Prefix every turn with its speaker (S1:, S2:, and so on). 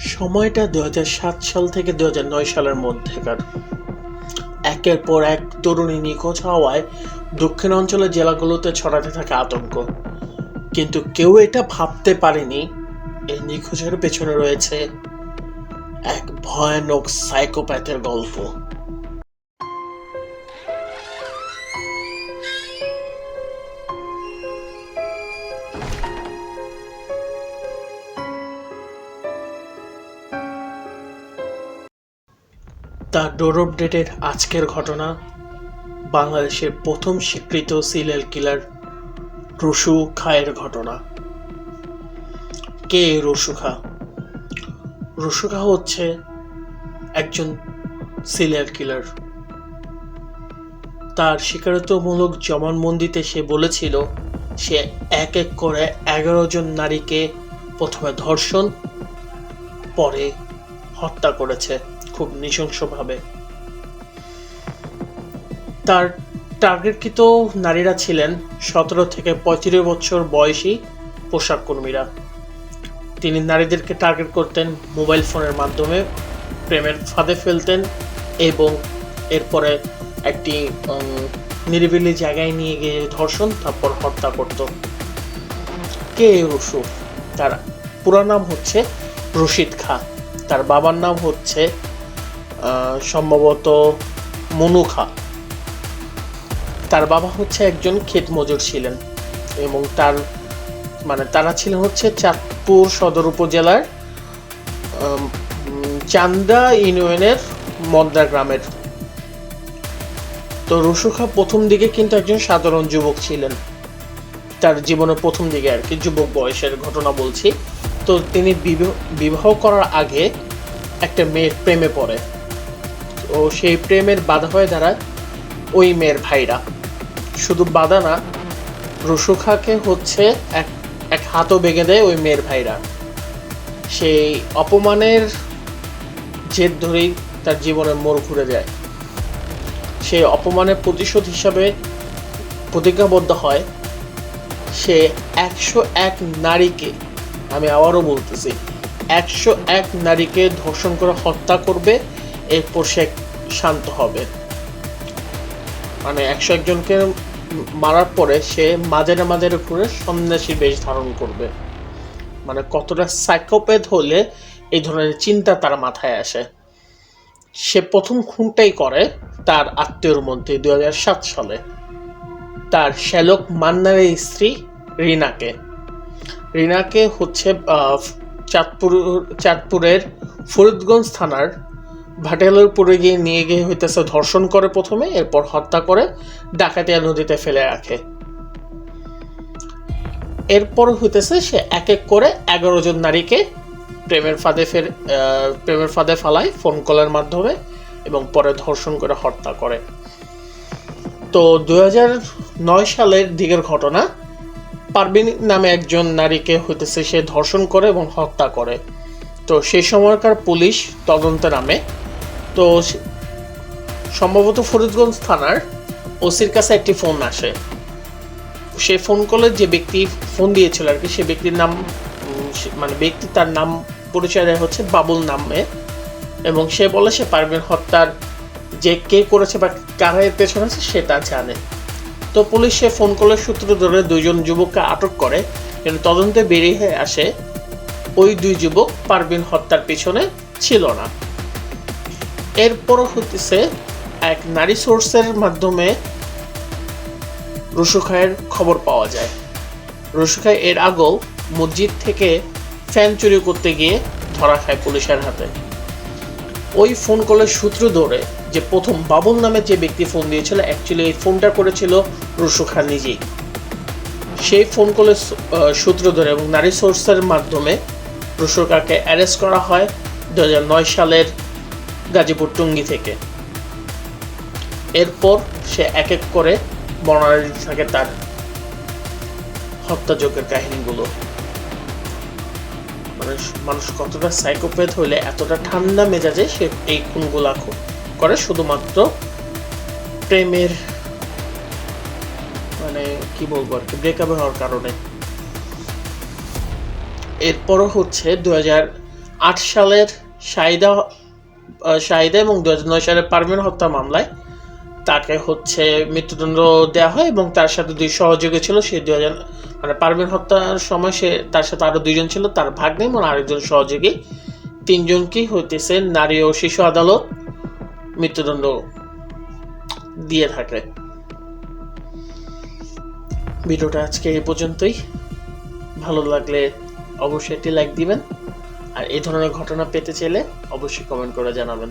S1: সময়টা দুই হাজার সাত সাল থেকে দুই হাজার নয় সালের মধ্যেকার একের পর এক তরুণী নিখোঁজ হওয়ায় দক্ষিণ অঞ্চলের জেলাগুলোতে ছড়াতে থাকে আতঙ্ক। কিন্তু কেউ এটা ভাবতে পারেনি, এই নিখোঁজের পেছনে রয়েছে এক ভয়ানক সাইকোপ্যাথের গল্প। দ্য ডোর অফ ডেটের আজকের ঘটনা, বাংলাদেশের প্রথম স্বীকৃত সিরিয়াল কিলার রসু খায়ের ঘটনা। কে রসু খা? রসু খা হচ্ছে একজন সিরিয়াল কিলার। তার স্বীকারোক্তমূলক জবানবন্দিতে সে বলেছিল, সে এক এক করে এগারো জন নারীকে প্রথমে ধর্ষণ, পরে হত্যা করেছে। খুব নৃশংসভাবে। তার টার্গেটকৃত নারীরা ছিলেন সতেরো থেকে পঁয়ত্রিশ বছর বয়সী পোশাক কর্মীরা। তিনি নারীদেরকে টার্গেট করতেন মোবাইল ফোনের মাধ্যমে, প্রেমের ফাঁদে ফেলতেন এবং এরপরে একটি নিরিবিলি জায়গায় নিয়ে গিয়ে ধর্ষণ, তারপর হত্যা করত। কে রসুফ তার পুরো নাম হচ্ছে রশিদ খা। তার বাবার নাম হচ্ছে সম্ভবত মনু খা তার বাবা হচ্ছে একজন ক্ষেত মজুর ছিলেন এবং তার মানে তারা ছিলেন হচ্ছে চাঁদপুর সদর উপজেলার চান্দা ইউনিয়নের মদ্দা গ্রামের। তো রসুখা প্রথম দিকে কিন্তু একজন সাধারণ যুবক ছিলেন। তার জীবনের প্রথম দিকে আর কি, যুবক বয়সের ঘটনা বলছি। তো তিনি বিবাহ করার আগে একটা মেয়ের প্রেমে পড়ে। তো সেই প্রেমের বাধা হয়ে দাঁড়ায় ওই মেয়ের ভাইরা। শুধু বাধা না, রসুখাকে হচ্ছে এক এক হাতও বেগে দেয় ওই মেয়ের ভাইরা। সেই অপমানের জেদ ধরেই তার জীবনের মোড় ঘুরে যায়। সে অপমানের প্রতিশোধ হিসাবে প্রতিজ্ঞাবদ্ধ হয়, সে একশো এক নারীকে, আমি আবারও বলতেছি, একশো এক নারীকে ধর্ষণ করে হত্যা করবে এরপর সে শান্ত হবে। মানে একশো একজনকে মারার পরে সে মাঝের মাঝের ঘুরে সন্ন্যাসী বেশ ধারণ করবে। মানে কতটা সাইকোপ্যাথ হলে এই ধরনের চিন্তা তার মাথায় আসে। সে প্রথম খুনটাই করে তার আত্মীয়র মধ্যে দু সাত সালে। তার শ্যালক মান্নারের স্ত্রী রিনাকে। রিনাকে হচ্ছে চাঁদপুর চাঁদপুরের ফরিদগঞ্জ থানার ভাটিয়ালপুরে গিয়ে নিয়ে গিয়ে হইতেছে ধর্ষণ করে প্রথমে, এরপর হত্যা করে ডাকাতিয়া নদীতে ফেলে রাখে। এরপর হইতেছে সে এক এক করে এগারো জন নারীকে প্রেমের ফাঁদে ফের প্রেমের ফাঁদে ফালায় ফোন কলের মাধ্যমে এবং পরে ধর্ষণ করে হত্যা করে। তো দু নয় সালের দিকের ঘটনা, পারবিন নামে একজন নারীকে হইতেছে সে ধর্ষণ করে এবং হত্যা করে। তো সেই সময়কার পুলিশ তদন্তে নামে। তো সম্ভবত ফরিদগঞ্জ থানার ওসির কাছে একটি ফোন আসে। সে ফোন কলে যে ব্যক্তি ফোন দিয়েছিল আর কি, সে ব্যক্তির নাম মানে ব্যক্তি তার নাম পরিচয় দেয় হচ্ছে বাবুল নামে এবং সে বলে সে পারভিন হত্যার যে কে করেছে বা কারা এর পেছনে আছে সেটা জানে। তো পুলিশ সে ফোন কলের সূত্র ধরে দুইজন যুবককে আটক করে কিন্তু তদন্তে বেরিয়ে আসে। ওই দুই যুবক পারভিন হত্যার পিছনে ছিল না। এরপরও হতেছে এক নারী সোর্সের মাধ্যমে রসুখায়ের খবর পাওয়া যায়। রসুখায় এর আগেও মসজিদ থেকে ফ্যান চুরি করতে গিয়ে ধরা খায় পুলিশের হাতে। ওই ফোন কলের সূত্র ধরে যে প্রথম বাবুল নামে যে ব্যক্তি ফোন দিয়েছিল অ্যাকচুয়ালি এই ফোনটা করেছিল রসু খান নিজেই। সেই ফোন কলের সূত্র ধরে এবং নারী সোর্সের মাধ্যমে রসুকাকে অ্যারেস্ট করা হয়। দু সালের গাজীপুর টুঙ্গি থেকে। এরপর সে এক এক করে বর্ণনা দিতে থাকে তার হত্যাযজ্ঞের কাহিনীগুলো। মানুষ মানুষ কতটা সাইকোপ্যাথ হলে এতটা ঠান্ডা মেজাজে সে এই খুনগুলা করে শুধুমাত্র প্রেমের মানে কি বলব আর কি ব্রেকআপ হওয়ার কারণে। এরপরও হচ্ছে দু সালের আহ, শাহিদা এবং দু সালের পারভীন হত্যা মামলায়। তাকে হচ্ছে মৃত্যুদণ্ড দেওয়া হয় এবং তার সাথে দুই সহযোগী ছিল, সে দুই হাজার মানে পারভীন হত্যার সময় সে তার সাথে আরও দুইজন ছিল, তার ভাগ্নে এবং আরেকজন সহযোগী। তিনজনকেই হইতেছে, নারী ও শিশু আদালত মৃত্যুদণ্ড দিয়ে থাকে। ভিডিওটা আজকে এই পর্যন্তই। ভালো লাগলে অবশ্যই একটি লাইক দিবেন। আর এই ধরনের ঘটনা পেতে চাইলে অবশ্যই কমেন্ট করে জানাবেন।